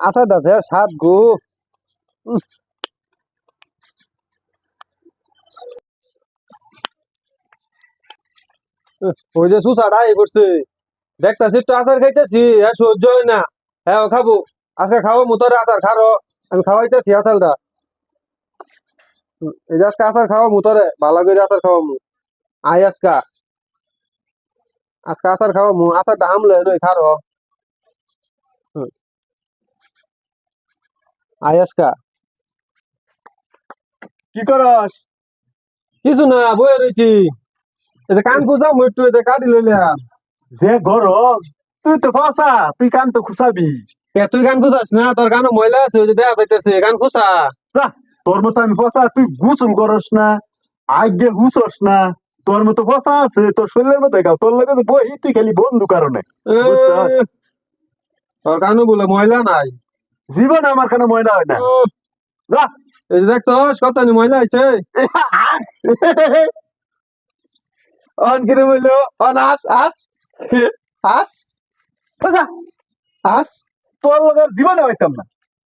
আচার আছে, সাত গো। ওই যে সুসাটা এই করছে। দেখতাছি তো আচার খাইতেছি হ্যাঁ সহ্য হয় না। হ্যাঁ ও খাব। আজকে খাব মুতরে আচার খারো। আমি খাওয়াইতেছি আচারটা। এই যে আজকে আচার খাওয়া মুতরে। ভালো করে আচার খাওয়া মু। আই আজকা। আজকে আচার খাওয়া মু। আচারটা আমলে নই খারো। আই কি করস? কিছু না বয়ে রয়েছি এটা কান কুচাম একটু এটা কাটি লইলাম। যে গরম তুই তো ফসা তুই কান তো খুসাবি। এ, তুই গান খুঁজাস না? তোর গানও ময়লা আছে ওই যে দেখা যাইতেছে গান খুঁজা তোর মতো আমি ফসা তুই গুছুল করস না আগে হুসস না। তোর মতো ফসা আছে তোর শরীরের মতো গাও তোর লগে তো বহি তুই খালি বন্ধু কারণে? তোর গানও বলে ময়লা নাই। জীবন আমার কেন ময়লা হয় না। দেখতো কত ময়লা আছে অন কিরে বলল? অন আস আস। আস। আস। তোর জীবনে হইতাম না।